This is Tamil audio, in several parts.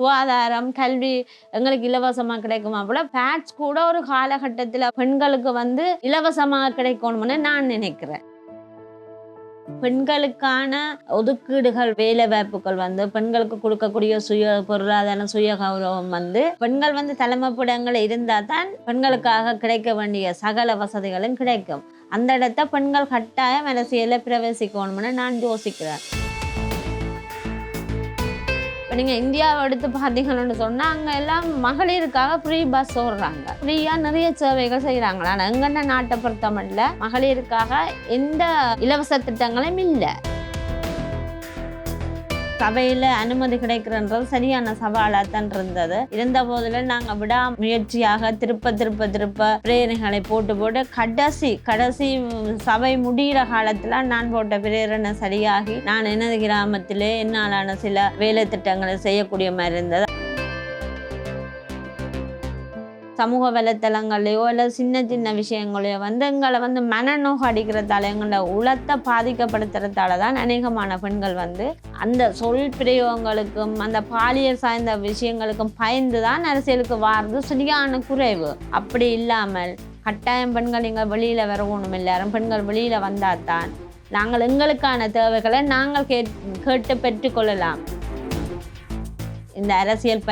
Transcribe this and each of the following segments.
சுகாதாரம் கல்வி எங்களுக்கு இலவசமாக கிடைக்குமா போல பேட்ஸ் கூட ஒரு காலகட்டத்தில் பெண்களுக்கு வந்து இலவசமாக கிடைக்கணும்னு நான் நினைக்கிறேன். பெண்களுக்கான ஒதுக்கீடுகள் வேலை வாய்ப்புகள் வந்து பெண்களுக்கு கொடுக்கக்கூடிய சுய பொருளாதார சுய கௌரவம் வந்து பெண்கள் வந்து தலைமைப்பிடங்கள் இருந்தால் தான் பெண்களுக்காக கிடைக்க வேண்டிய சகல வசதிகளும் கிடைக்கும். அந்த இடத்த பெண்கள் கட்டாயம் அரசியலில் பிரவேசிக்கணும்னு நான் யோசிக்கிறேன். இப்போ நீங்கள் இந்தியாவை எடுத்து பார்த்தீங்கன்னு சொன்னால் அங்கே எல்லாம் மகளிருக்காக ஃப்ரீ பஸ் ஓடுறாங்க. ஃப்ரீயாக நிறைய சேவைகள் செய்கிறாங்களா ஆனால் எங்கென்ன நாட்டை பொறுத்தமட்டில் மகளிருக்காக எந்த இலவச திட்டங்களும் இல்லை. சபையில் அனுமதி கிடைக்கிறன்றது சரியான சவாலாக தான் இருந்தது. இருந்த போதிலும் நாங்கள் விடா முயற்சியாக திருப்ப திருப்ப திருப்ப பிரேரணைகளை போட்டு போட்டு கடைசி கடைசி சபை முடிகிற காலத்தில் நான் போட்ட பிரேரணை சரியாகி நான் எனது கிராமத்திலே என்னாலான சில வேலை திட்டங்களை செய்யக்கூடிய மாதிரி இருந்தது. சமூக வலைத்தளங்களையோ இல்லை சின்ன சின்ன விஷயங்களையோ வந்து எங்களை வந்து மனநோக அடிக்கிறதால எங்களோட உளத்தை பாதிக்கப்படுத்துறதால தான் அநேகமான பெண்கள் வந்து அந்த சொல் பிரயோகங்களுக்கும் அந்த பாலியல் சார்ந்த விஷயங்களுக்கும் பயந்து தான் அரசியலுக்கு வாரது சரியான குறைவு. அப்படி இல்லாமல் கட்டாயம் பெண்கள் இங்கே வெளியில் வரணும் எல்லாரும் பெண்கள் வெளியில் வந்தால் தான் நாங்கள் எங்களுக்கான தேவைகளை நாங்கள் கேட் கேட்டு பெற்றுக்கொள்ளலாம் இந்த அரசியல்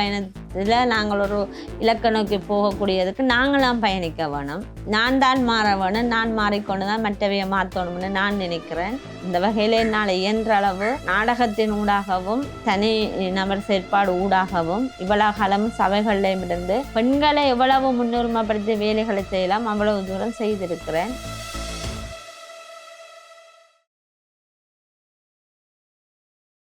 இதில் நாங்கள் ஒரு இலக்க நோக்கி போகக்கூடியதுக்கு நாங்களாம் பயணிக்க வேணும். நான் தான் மாற வேணும். நான் மாறிக்கொண்டு தான் மற்றவையை மாற்றணும்னு நான் நினைக்கிறேன். இந்த வகையில் என்னால் இயன்ற அளவு நாடகத்தின் ஊடாகவும் தனி நபர் செயற்பாடு ஊடாகவும் இவ்வளவு காலம் சபைகளிலும் இருந்து பெண்களை எவ்வளவு முன்னுரிமைப்படுத்தி வேலைகளை செய்யலாம் அவ்வளவு தூரம் செய்திருக்கிறேன்.